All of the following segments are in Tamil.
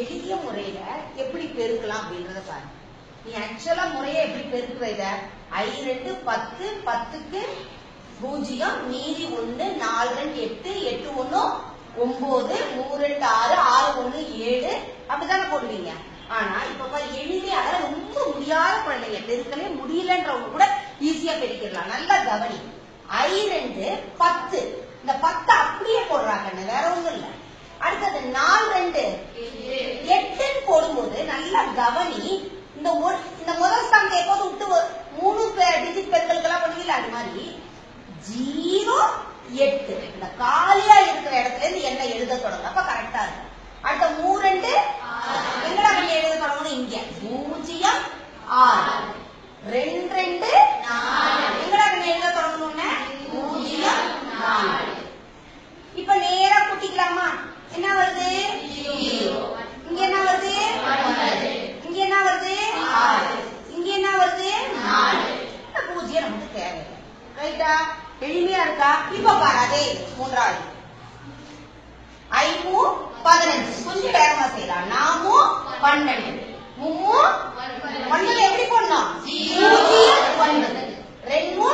எளிய முறையில எப்படி பெருக்கலாம் அப்படின்றத பாரு நீ ஆக்சுவலா முறையை எப்படி பெருக்குவ இத? ஐ ரெண்டு பத்து பத்துக்கு பூஜ்ஜியம் மீதி ஒண்ணு நாலு ரெண்டு எட்டு எட்டு ஒண்ணு ஒன்பது மூணு ரெண்டு ஆறு ஆறு ஒண்ணு ஏழு அப்படித்தானே போடுவீங்க. ஆனா இப்ப பாரு எளிமையா ரொம்ப முடியாத குழந்தைங்க பெருக்கவே முடியலன்றவங்க கூட ஈஸியா பெருக்கிடலாம். நல்லா கவனி. ஐ ரெண்டு பத்து. இந்த பத்து அப்படியே போடுறாங்க வேற ஒண்ணும் இல்ல. அடுத்தது நாலு ரெண்டு. போடும்போது நல்லா கவனி. இந்த ஒரு இந்த முதல் ஸ்தானத்தை எப்போது விட்டு மூணு டிஜிட் பெருக்கல்கெல்லாம் பண்ணுவீங்களா அது மாதிரி. ஜீரோ எட்டு. இந்த காலியா இருக்கிற இடத்துல இருந்து என்ன எழுத தொடங்கும் அப்ப கரெக்டா இருக்கும். அடுத்த மூணு ரெண்டு. எங்கடா பண்ணி எழுத தொடங்கணும் இங்க. பூஜ்ஜியம் ஆறு. ரெண்டு எங்கடா பண்ணி எழுத தொடங்கணும்னு பூஜ்ஜியம் நாலு இப்ப நேரா கூட்டிக்கலாமா என்ன வருது இங்க என்ன வருது இங்க என்ன வருது ஆறு இங்க என்ன வருது நாலு இந்த பூஜ்ஜியம் நமக்கு தேவையில்லை ரைட்டா எளிமையா இருக்கா? இப்ப பாரு அதே இது, மூன்றாவது ஐமூ பதினஞ்சு. கொஞ்சம் வேகமா செய்யலாம். நாமும் பன்னெண்டு. மும்மூ ஒன்பது எப்படி பூஜ்ஜியம் ஒன்பது ரெண்டு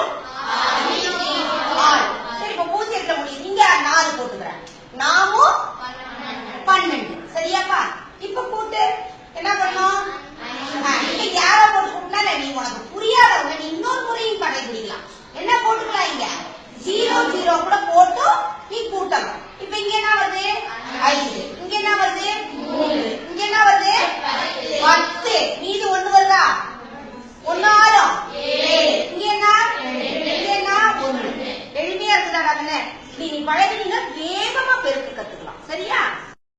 ஆறு. சரி இப்ப பூஜ்ஜியத்துல முடியுது. இங்க நாலு போட்டுக்கிறேன். நாமும் பன்னெண்டு. சரியாப்பா இப்ப கூட்டு என்ன பண்ணும் இங்க யாரோ போட்டு நீ உனக்கு புரியாதவங்க நீ இன்னொரு முறையும் கடைபிடிக்கலாம். என்ன போட்டுக்கலாம் இங்க? ஜீரோ ஜீரோ கூட போட்டு நீ கூட்டணும். இப்ப இங்க என்ன வருது? ஐந்து. இங்க என்ன வருது? மூன்று. இங்க என்ன வருது? பத்து. மீது ஒண்ணு வருதா? ஒண்ணு ஆறும் இங்க என்ன? இங்க என்ன? ஒண்ணு எளிமையா இருக்குதா கண்ணு நீ கத்துக்கலாம். சரியா?